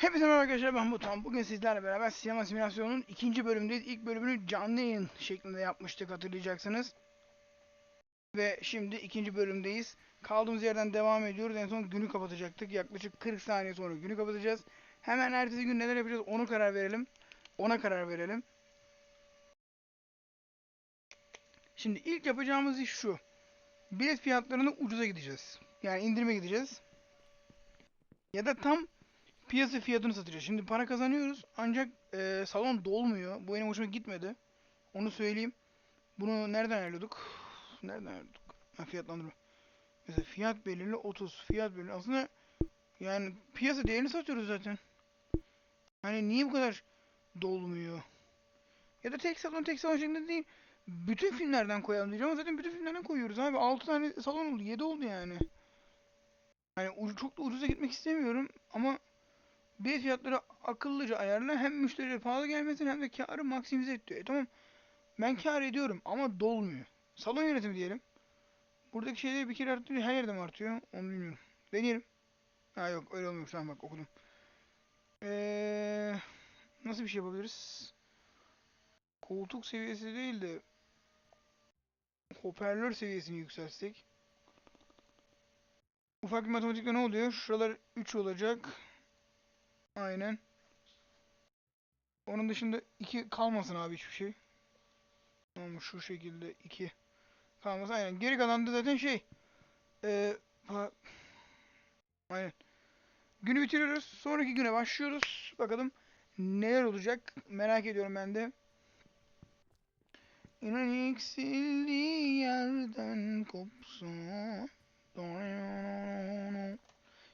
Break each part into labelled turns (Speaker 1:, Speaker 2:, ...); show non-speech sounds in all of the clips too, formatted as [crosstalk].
Speaker 1: Hepinize merhaba arkadaşlar ben Butan. Bugün sizlerle beraber sinema simülasyonunun ikinci bölümündeyiz. İlk bölümünü canlı yayın şeklinde yapmıştık hatırlayacaksınız. Ve şimdi ikinci bölümdeyiz. Kaldığımız yerden devam ediyoruz. En son günü kapatacaktık. Yaklaşık 40 saniye sonra günü kapatacağız. Hemen ertesi gün neler yapacağız onu karar verelim. Ona karar verelim. Şimdi ilk yapacağımız iş şu. Bilet fiyatlarını ucuza gideceğiz. Yani indirime gideceğiz. Ya da tam piyasa fiyatını satacağız. Şimdi para kazanıyoruz ancak e, salon dolmuyor. Bu benim hoşuma gitmedi. Onu söyleyeyim. Bunu nereden ayarlıyorduk? Nereden ayarlıyorduk? Ha, fiyatlandırma. Mesela fiyat belirli 30. Fiyat belirli. Aslında yani piyasa değerini satıyoruz zaten. Hani niye bu kadar dolmuyor? Ya da tek salon tek salon şeklinde değil. Bütün filmlerden koyalım diyeceğim ama zaten bütün filmlerden koyuyoruz abi. 6 tane salon oldu. 7 oldu yani. Hani çok da ucuza gitmek istemiyorum ama bilet fiyatları akıllıca ayarla hem müşterilere pahalı gelmesin hem de karı maksimize et diyor. E tamam ben kar ediyorum ama dolmuyor. Salon yönetimi diyelim. Buradaki şeyleri bir kere artıyor her yerde mi artıyor onu bilmiyorum. Deneyelim. Ha yok öyle olmuyor tamam bak okudum. Ee, nasıl bir şey yapabiliriz? Koltuk seviyesi değil de hoparlör seviyesini yükseltsek. Ufak bir matematikte ne oluyor? Şuralar 3 olacak. Aynen. Onun dışında 2 kalmasın abi hiçbir şey. Ama şu şekilde 2 kalmasın. Aynen. Geri kalan da zaten şey. Ee, aynen. Günü bitiriyoruz. Sonraki güne başlıyoruz. Bakalım neler olacak. Merak ediyorum ben de. İnan eksildiği yerden kopsun.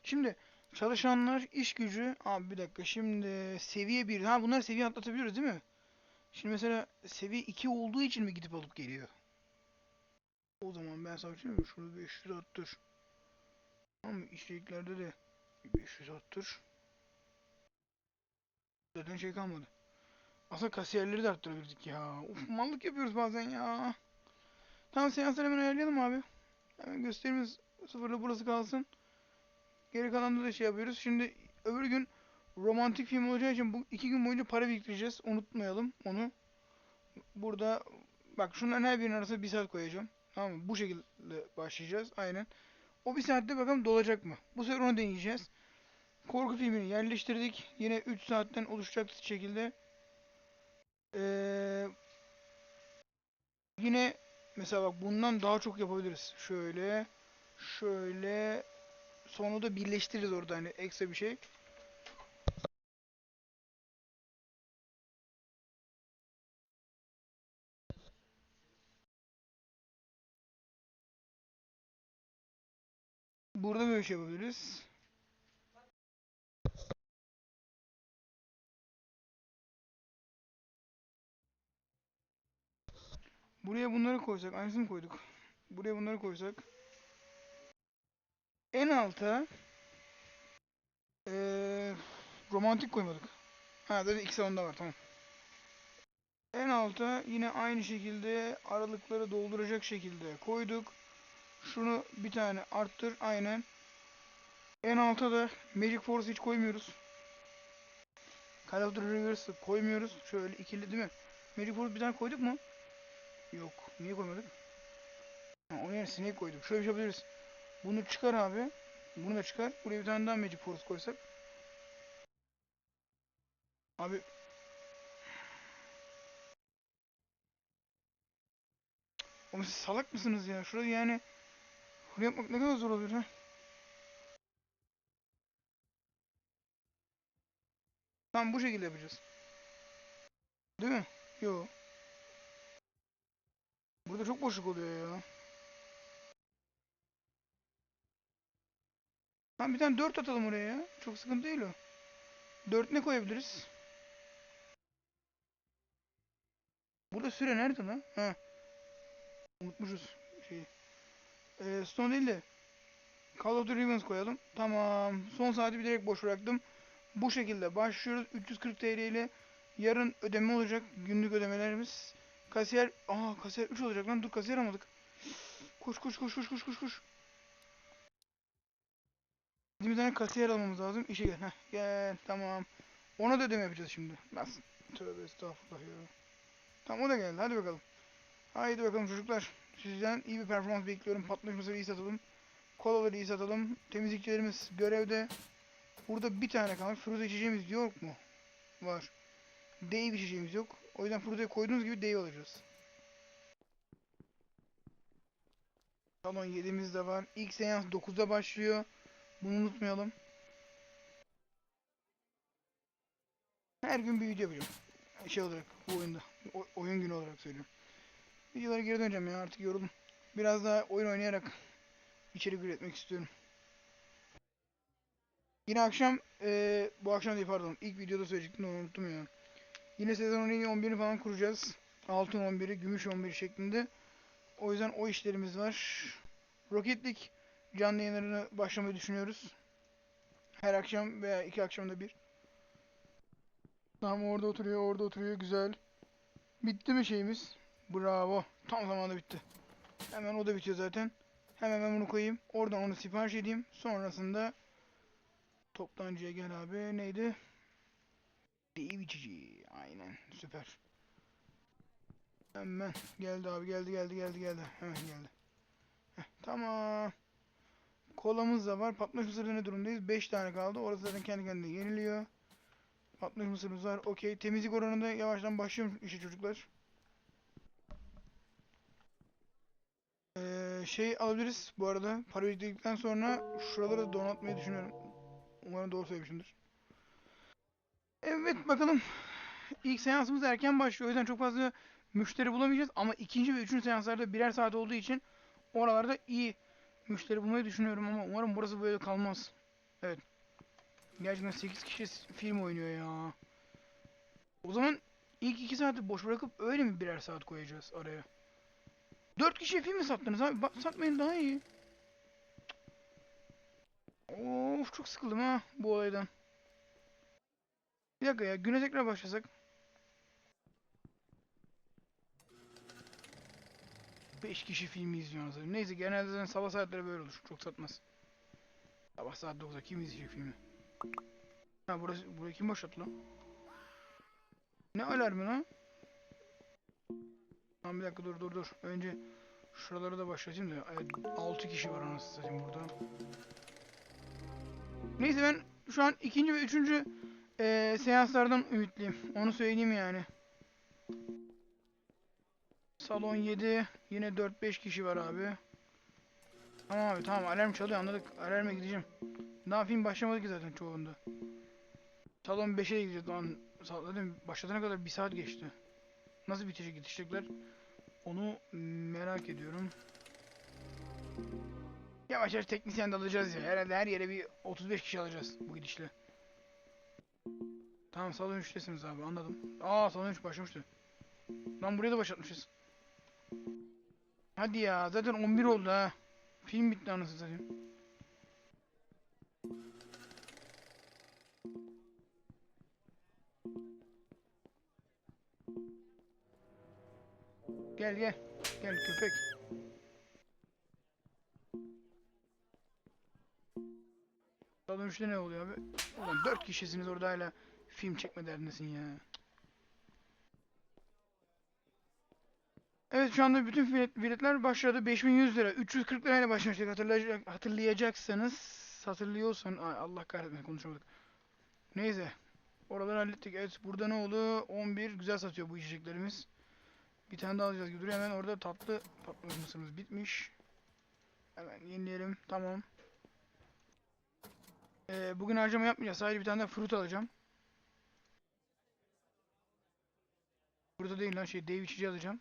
Speaker 1: Şimdi çalışanlar iş gücü abi bir dakika şimdi seviye 1 ha bunlar seviye atlatabiliyoruz değil mi? Şimdi mesela seviye 2 olduğu için mi gidip alıp geliyor? O zaman ben sana söyleyeyim? Şurada 500 attır. Tamam mı? İşleriklerde de 500 attır. Zaten şey kalmadı. Aslında kasiyerleri de arttırabilirdik ya. Uf mallık yapıyoruz bazen ya. Tamam seansları hemen ayarlayalım abi. Hemen gösterimiz sıfırla burası kalsın. Geri kalanında da şey yapıyoruz. Şimdi öbür gün romantik film olacağı için bu iki gün boyunca para biriktireceğiz. Unutmayalım onu. Burada bak şunların her birinin arasına bir saat koyacağım. Tamam mı? Bu şekilde başlayacağız. Aynen. O bir saatte bakalım dolacak mı? Bu sefer onu deneyeceğiz. Korku filmini yerleştirdik. Yine 3 saatten oluşacak şekilde. Ee, yine mesela bak bundan daha çok yapabiliriz. Şöyle şöyle sonu da birleştiririz orada hani ekstra bir şey. Burada böyle şey yapabiliriz. Buraya bunları koysak, aynısını koyduk. Buraya bunları koysak. En alta eee, romantik koymadık. Ha zaten iki salonda var tamam. En alta yine aynı şekilde aralıkları dolduracak şekilde koyduk. Şunu bir tane arttır aynen. En alta da Magic Force hiç koymuyoruz. Call of Duty Reverse'ı koymuyoruz. Şöyle ikili değil mi? Magic Force bir tane koyduk mu? Yok. Niye koymadık? Ha, onun yerine Snake koyduk. Şöyle bir şey yapabiliriz. Bunu çıkar abi. Bunu da çıkar. Buraya bir tane daha Magic Force koysak. Abi. Oğlum siz salak mısınız ya? Şurada yani. Bunu yapmak ne kadar zor oluyor ha? Tamam bu şekilde yapacağız. Değil mi? Yok. Burada çok boşluk oluyor ya. Tamam bir tane 4 atalım oraya ya. Çok sıkıntı değil o. 4 ne koyabiliriz? Burada süre nerede lan? Ha. Unutmuşuz şeyi. Ee, Stone değil de Call of Duty Ravens koyalım. Tamam. Son saati bir direkt boş bıraktım. Bu şekilde başlıyoruz. 340 TL ile yarın ödeme olacak. Günlük ödemelerimiz. Kasiyer, aa kasiyer 3 olacak lan. Dur kasiyer almadık. Koş koş koş koş koş koş koş. Bizim bir tane kasiyer almamız lazım. İşe gel. Heh, gel. Tamam. Ona da ödeme yapacağız şimdi. Nasıl? Tövbe estağfurullah ya. Tamam o da geldi. Hadi bakalım. Haydi bakalım çocuklar. Sizden iyi bir performans bekliyorum. Patlamış mısırı iyi satalım. Kolaları iyi satalım. Temizlikçilerimiz görevde. Burada bir tane kalmış. Fruta içeceğimiz yok mu? Var. Dave içeceğimiz yok. O yüzden frutayı koyduğunuz gibi Dave alacağız. Salon 7'miz de var. İlk seans 9'da başlıyor. Bunu unutmayalım. Her gün bir video yapacağım. Şey olarak bu oyunda. O- oyun günü olarak söylüyorum. Videolara geri döneceğim ya artık yoruldum. Biraz daha oyun oynayarak içerik üretmek istiyorum. Yine akşam eee, bu akşam değil pardon ilk videoda söyleyecektim onu unuttum ya. Yine sezon 11'ini falan kuracağız. Altın 11'i, gümüş 11'i şeklinde. O yüzden o işlerimiz var. Rocket League canlı yayınlarını başlamayı düşünüyoruz. Her akşam veya iki akşamda bir. Tamam orada oturuyor, orada oturuyor. Güzel. Bitti mi şeyimiz? Bravo. Tam zamanında bitti. Hemen o da bitiyor zaten. Hemen ben bunu koyayım. Oradan onu sipariş edeyim. Sonrasında toptancıya gel abi. Neydi? Deyim içici. Aynen. Süper. Hemen geldi abi geldi geldi geldi geldi. Hemen geldi. Heh, tamam. Kolamız da var. Patlamış mısırda ne durumdayız? 5 tane kaldı. Orası zaten kendi kendine yeniliyor. Patlamış mısırımız var. Okey. Temizlik oranında yavaştan başlıyorum işe çocuklar. Ee, şey alabiliriz bu arada. Para ödedikten sonra şuraları da donatmayı düşünüyorum. Umarım doğru söylemişimdir. Evet bakalım. İlk seansımız erken başlıyor. O yüzden çok fazla müşteri bulamayacağız. Ama ikinci ve üçüncü seanslarda birer saat olduğu için oralarda iyi müşteri bulmayı düşünüyorum ama umarım burası böyle kalmaz. Evet. Gerçekten 8 kişi film oynuyor ya. O zaman ilk 2 saati boş bırakıp öyle mi birer saat koyacağız araya? 4 kişiye film mi sattınız abi? Bak, satmayın daha iyi. Of çok sıkıldım ha bu olaydan. Bir dakika ya güne tekrar başlasak. Beş kişi filmi izliyorsunuz. Neyse genelde sabah saatleri böyle olur. Çok satmaz. Sabah saat 9'da kim izleyecek filmi? Ha burası, burayı kim başlattı lan? Ne alarmı lan? Tamam bir dakika dur dur dur. Önce şuraları da başlatayım da. Evet, 6 kişi var anasını satayım burada. Neyse ben şu an ikinci ve üçüncü eee seanslardan ümitliyim. Onu söyleyeyim yani. Salon 7. Yine 4-5 kişi var abi. Tamam abi tamam alarm çalıyor anladık. Alarma gideceğim. Daha film başlamadı ki zaten çoğunda. Salon 5'e gideceğiz lan. Zaten başladığına kadar bir saat geçti. Nasıl bitecek yetişecekler? Onu merak ediyorum. Yavaş yavaş teknisyen de alacağız ya. Herhalde her yere bir 35 kişi alacağız bu gidişle. Tamam salon 3'tesiniz abi anladım. Aa salon 3 başlamıştı. Lan buraya da başlatmışız. Hadi ya zaten 11 oldu ha. Film bitti anasını satayım. Gel gel. Gel köpek. Salon 3'te ne oluyor abi? Ulan 4 kişisiniz orada hala film çekme derdindesin ya. Evet şu anda bütün bilet, biletler başladı. 5100 lira. 340 lirayla başlamıştık hatırlayacak, hatırlayacaksanız. Hatırlıyorsan Ay, Allah kahretmesin konuşamadık. Neyse. Oraları hallettik. Evet burada ne oldu? 11 güzel satıyor bu içeceklerimiz. Bir tane daha alacağız gibi duruyor. Hemen orada tatlı patlamış mısırımız bitmiş. Hemen yenileyelim. Tamam. Ee, bugün harcama yapmayacağız. Sadece bir tane de fruit alacağım. Burada değil lan şey dev içici alacağım.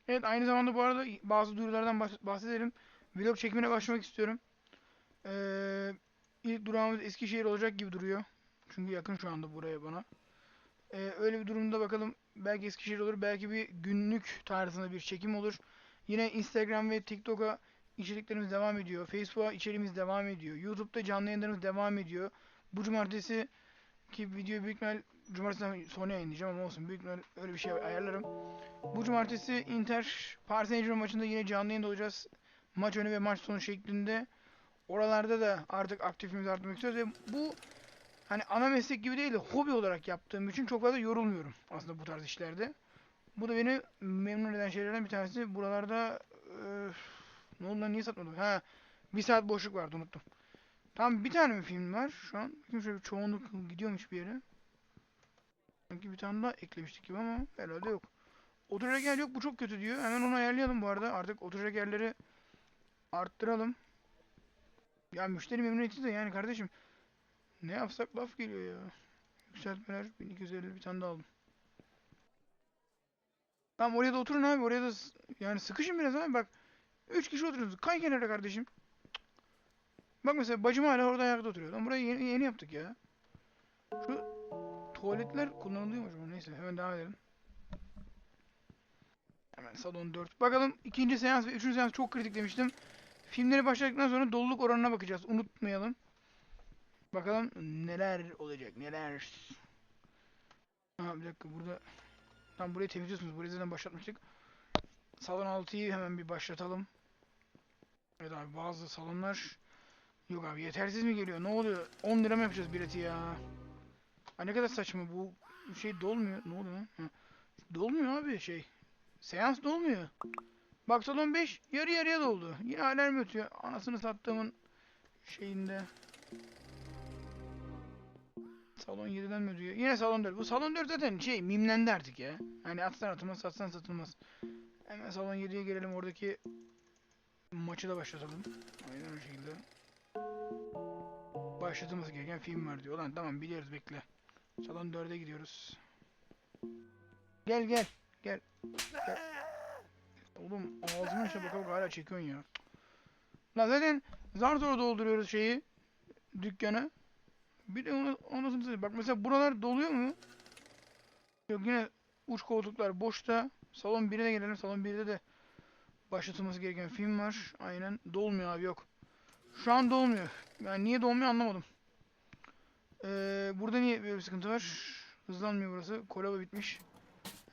Speaker 1: Evet aynı zamanda bu arada bazı duyurulardan bahs- bahsedelim. Vlog çekimine başlamak istiyorum. Ee, ilk durağımız Eskişehir olacak gibi duruyor. Çünkü yakın şu anda buraya bana. Ee, öyle bir durumda bakalım belki Eskişehir olur belki bir günlük tarzında bir çekim olur. Yine Instagram ve TikTok'a içeriklerimiz devam ediyor. Facebook'a içeriğimiz devam ediyor. YouTube'da canlı yayınlarımız devam ediyor. Bu cumartesi ki videoyu büyük ihtimal cumartesiden sonra yayınlayacağım ama olsun büyük öyle bir şey ayarlarım. Bu cumartesi Inter Paris Saint maçında yine canlı yayında olacağız. Maç önü ve maç sonu şeklinde. Oralarda da artık aktifimizi arttırmak istiyoruz ve bu hani ana meslek gibi değil de hobi olarak yaptığım için çok fazla yorulmuyorum aslında bu tarz işlerde. Bu da beni memnun eden şeylerden bir tanesi. Buralarda öf, ne oldu lan niye satmadım? Ha bir saat boşluk vardı unuttum. Tam bir tane mi film var şu an? Bakayım şöyle bir çoğunluk gidiyormuş bir yere. Sanki bir tane daha eklemiştik gibi ama herhalde yok. Oturacak yer yok bu çok kötü diyor. Hemen onu ayarlayalım bu arada. Artık oturacak yerleri arttıralım. Ya müşteri memnuniyeti de yani kardeşim. Ne yapsak laf geliyor ya. Yükseltmeler 1250 bir tane daha aldım. Tamam oraya da oturun abi. Oraya da yani sıkışın biraz abi bak. 3 kişi oturuyoruz. Kay kenara kardeşim. Bak mesela bacım hala orada ayakta oturuyor. Lan burayı yeni, yeni yaptık ya. Şu tuvaletler kullanılıyor mu? Neyse hemen devam edelim. Hemen salon 4. Bakalım ikinci seans ve üçüncü seans çok kritik demiştim. Filmleri başladıktan sonra doluluk oranına bakacağız. Unutmayalım. Bakalım neler olacak neler. Ha bir dakika burada. Tam burayı temizliyorsunuz. Burayı zaten başlatmıştık. Salon 6'yı hemen bir başlatalım. Evet abi bazı salonlar Yok abi yetersiz mi geliyor? Ne oluyor? 10 lira mı yapacağız bileti ya? Ay ne kadar saçma bu şey dolmuyor. Ne oluyor? Ha. Dolmuyor abi şey. Seans dolmuyor. Bak salon 5 yarı yarıya doldu. Yine alarm ötüyor. Anasını sattığımın şeyinde. Salon 7'den mi ötüyor? Yine salon 4. Bu salon 4 zaten şey mimlendi artık ya. Hani atsan atılmaz satsan satılmaz. Hemen salon 7'ye gelelim oradaki maçı da başlatalım. Aynen o şekilde. Başlatılması gereken film var diyor. Lan tamam biliyoruz bekle. Salon 4'e gidiyoruz. Gel gel. Gel. gel. Oğlum ağzımın içine baka baka hala çekiyorsun ya. Lan zaten zar zor dolduruyoruz şeyi. Dükkanı. Bir de onu, onasını satayım. Bak mesela buralar doluyor mu? Yok yine uç koltuklar boşta. Salon 1'e de gelelim. Salon 1'de de başlatılması gereken film var. Aynen. Dolmuyor abi yok. Şu an dolmuyor. Yani niye dolmuyor anlamadım. Ee, burada niye böyle bir sıkıntı var? Hızlanmıyor burası. Kolaba bitmiş.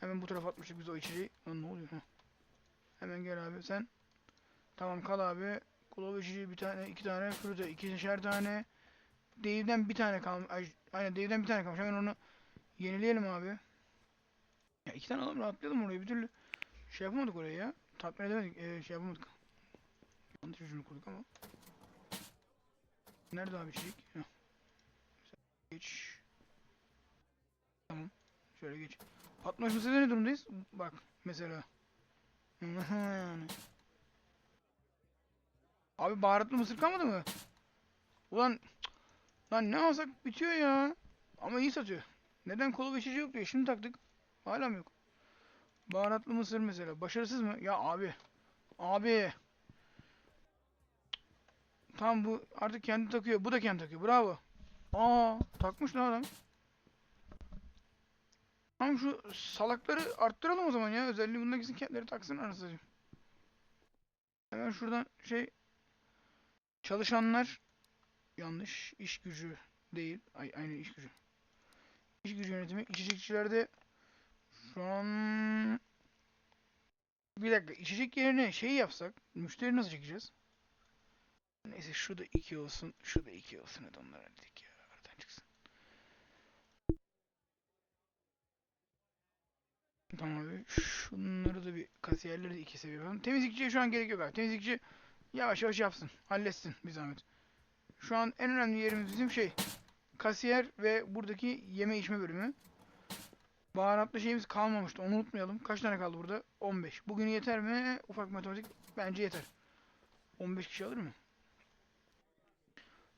Speaker 1: Hemen bu tarafa atmıştık biz o içeceği. Lan ne oluyor? Hemen gel abi sen. Tamam kal abi. Kolaba içeceği bir tane, iki tane. Şurada ikişer tane. Dave'den bir tane kalmış. Ay, aynen Dave'den bir tane kalmış. Hemen onu yenileyelim abi. Ya iki tane alalım rahatlayalım orayı. Bir türlü şey yapamadık oraya ya. Tatmin edemedik. Ee, şey yapamadık. Yanlış cümle kurduk ama. Nerede abi içerik? Heh. Geç. Tamam. Şöyle geç. Patlamış mısırda ne durumdayız? Bak mesela. yani. Abi baharatlı mısır kalmadı mı? Ulan lan ne alsak bitiyor ya. Ama iyi satıyor. Neden kola içici yok diyor. Şimdi taktık. Hala mı yok? Baharatlı mısır mesela. Başarısız mı? Ya abi. Abi. Tamam bu artık kendi takıyor. Bu da kendi takıyor. Bravo. Aa takmış lan adam. Tamam şu salakları arttıralım o zaman ya. Özelliği bunda gitsin kendileri taksın anasını. Hemen şuradan şey çalışanlar yanlış iş gücü değil. Ay, aynı iş gücü. İş gücü yönetimi. İçecekçilerde şu an bir dakika içecek yerine şey yapsak müşteri nasıl çekeceğiz? Neyse şu da 2 olsun, şu da 2 olsun hadi onlar hallettik ya. Çıksın. Tamam abi. Şunları da bir kasiyerleri 2 seviye yapalım. Temizlikçiye şu an gerek yok abi. Temizlikçi yavaş yavaş yapsın. Halletsin bir zahmet. Şu an en önemli yerimiz bizim şey. Kasiyer ve buradaki yeme içme bölümü. Baharatlı şeyimiz kalmamıştı. Onu unutmayalım. Kaç tane kaldı burada? 15. Bugün yeter mi? Ufak matematik. Bence yeter. 15 kişi alır mı?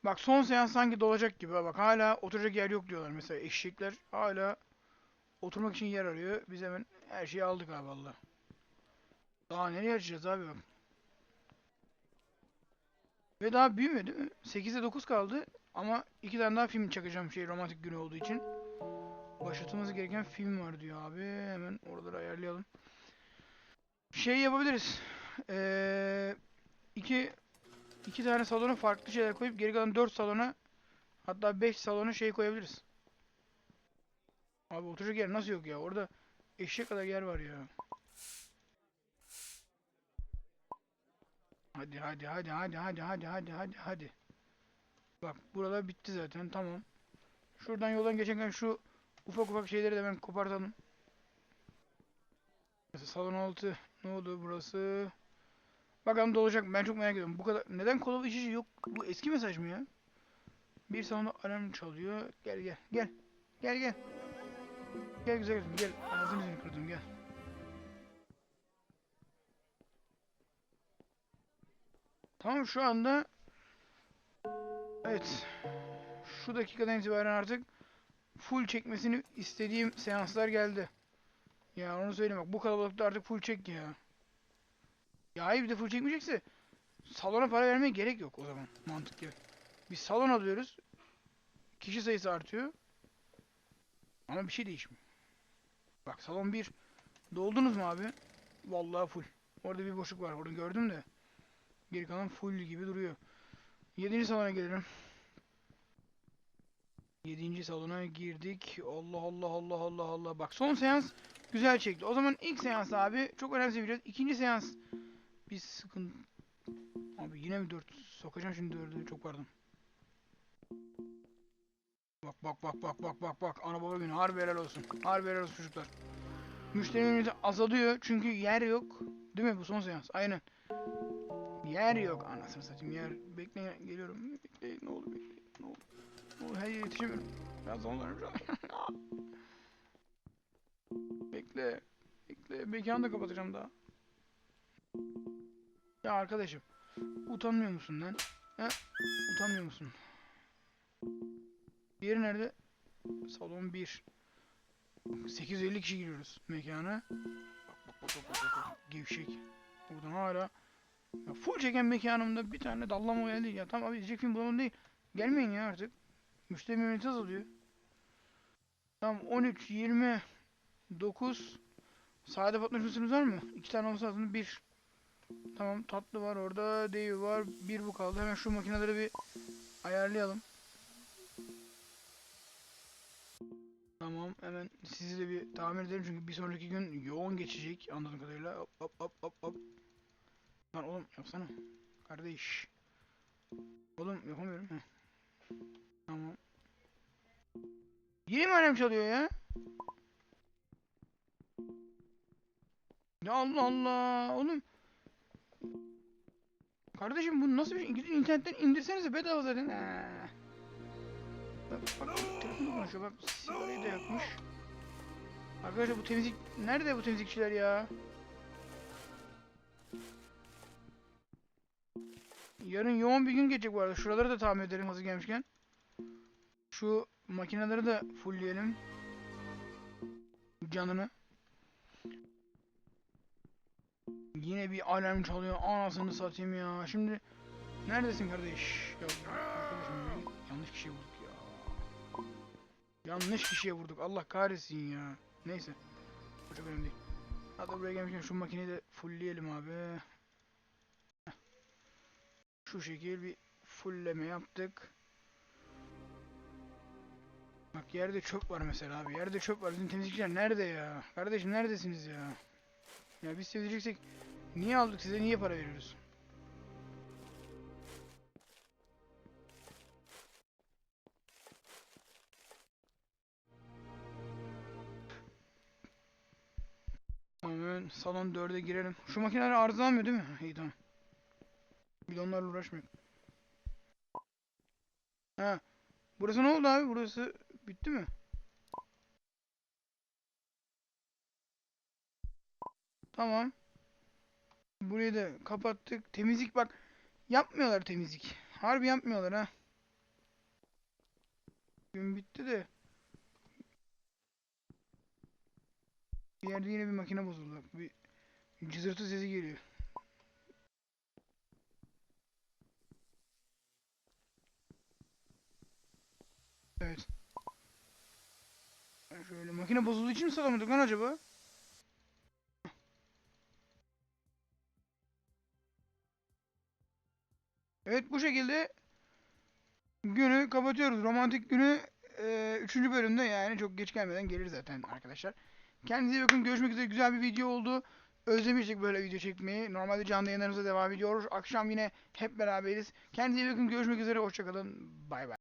Speaker 1: Bak son seans sanki dolacak gibi. Bak hala oturacak yer yok diyorlar mesela. Eşekler hala oturmak için yer arıyor. Biz hemen her şeyi aldık abi valla. Daha nereye açacağız abi bak. Ve daha büyümedi mi? 8'e 9 kaldı. Ama iki tane daha film çakacağım şey romantik günü olduğu için. Başlatılması gereken film var diyor abi. Hemen oraları ayarlayalım. Şey yapabiliriz. Ee, iki, iki tane salona farklı şeyler koyup geri kalan 4 salona hatta 5 salona şey koyabiliriz. Abi oturacak yer nasıl yok ya? Orada eşek kadar yer var ya. Hadi hadi hadi hadi hadi hadi hadi hadi hadi. Bak buralar bitti zaten tamam. Şuradan yoldan geçerken şu ufak ufak şeyleri de ben kopartalım. Salon altı ne oldu burası? Bakalım dolacak? Ben çok merak ediyorum. Bu kadar neden kola içici yok? Bu eski mesaj mı ya? Bir salonda alarm çalıyor. Gel gel gel. Gel gel. Gel güzel kızım gel. Ağzını yüzünü kırdım gel. Tamam şu anda Evet. Şu dakikadan itibaren artık full çekmesini istediğim seanslar geldi. Ya onu söyleyeyim bak bu kalabalıkta artık full çek ya. Ya hayır bir de full çekmeyecekse salona para vermeye gerek yok o zaman mantık gibi. Biz salon alıyoruz. Kişi sayısı artıyor. Ama bir şey değişmiyor. Bak salon 1. Doldunuz mu abi? Vallahi full. Orada bir boşluk var. Orada gördüm de. Geri kalan full gibi duruyor. 7. salona gelelim. 7. salona girdik. Allah Allah Allah Allah Allah. Bak son seans güzel çekti. O zaman ilk seans abi çok önemseyebiliriz. İkinci seans biz sıkıntı... Abi yine mi 4? Sokacağım şimdi 4'ü. Çok pardon. Bak bak bak bak bak bak bak. Ana baba günü. Harbi helal olsun. Harbi helal olsun çocuklar. Müşteri memnuniyeti azalıyor çünkü yer yok. Değil mi bu son seans? Aynen. Yer yok. Anasını satayım yer. Bekleyin geliyorum. Bekleyin ne oldu bekleyin. Ne oldu? Ne oldu? Yere yetişemiyorum. Biraz an. [laughs] Bekle. Bekle. Mekanı da kapatacağım daha. Ya arkadaşım. Utanmıyor musun lan? He? Utanmıyor musun? Diğeri nerede? Salon 1. 850 kişi giriyoruz mekana. Bak bak bak. Gevşek. Buradan hala ya full çeken mekanımda bir tane dallama geldi ya. Tamam abi izleyecek film bulalım değil. Gelmeyin ya artık. Müşteri memnuniyeti azalıyor. Tamam 13, 20, 9. Sade patlamış mısırımız var mı? İki tane olması lazım. Bir. Tamam tatlı var orada. Devi var. Bir bu kaldı. Hemen şu makineleri bir ayarlayalım. Tamam hemen sizi de bir tamir edelim çünkü bir sonraki gün yoğun geçecek anladığım kadarıyla. Hop hop hop hop hop. Lan oğlum yapsana. Kardeş. Oğlum yapamıyorum. Heh. Tamam. Yine mi alarm çalıyor ya? Ya Allah Allah. Oğlum. Kardeşim bu nasıl bir şey? Gidin internetten indirsenize bedava zaten. Ha. Bak bak telefonda konuşuyor bak sigarayı da yakmış. Arkadaşlar bu temizlik nerede bu temizlikçiler ya? Yarın yoğun bir gün geçecek bu arada. Şuraları da tamir edelim hazır gelmişken. Şu makineleri de fullleyelim. Canını. Yine bir alarm çalıyor. Anasını satayım ya. Şimdi neredesin kardeş? Ya yanlış kişiye vurduk ya. Yanlış kişiye vurduk. Allah kahretsin ya. Neyse. Bu çok önemli değil. Hatta buraya gelmişken şu makineyi de fullleyelim abi. Şu şekil bir fullleme yaptık. Bak yerde çöp var mesela abi. Yerde çöp var. Bizim temizlikçiler nerede ya? Kardeşim neredesiniz ya? Ya biz temizleyeceksek niye aldık size? Niye para veriyoruz? Hemen salon 4'e girelim. Şu makineler arızalamıyor değil mi? İyi tamam. Bidonlarla uğraşmıyor. Ha. Burası ne oldu abi? Burası bitti mi? Tamam. Burayı da kapattık. Temizlik bak. Yapmıyorlar temizlik. Harbi yapmıyorlar ha. Gün bitti de. Bir yerde yine bir makine bozuldu. Bir Cızırtı sesi geliyor. Evet. Şöyle makine bozulduğu için mi satamadık lan acaba? Evet bu şekilde günü kapatıyoruz. Romantik günü 3. bölümde yani çok geç gelmeden gelir zaten arkadaşlar. Kendinize iyi bakın. Görüşmek üzere. Güzel bir video oldu. Özlemiştik böyle video çekmeyi. Normalde canlı yayınlarımıza devam ediyoruz. Akşam yine hep beraberiz. Kendinize iyi bakın. Görüşmek üzere. Hoşçakalın. Bay bay.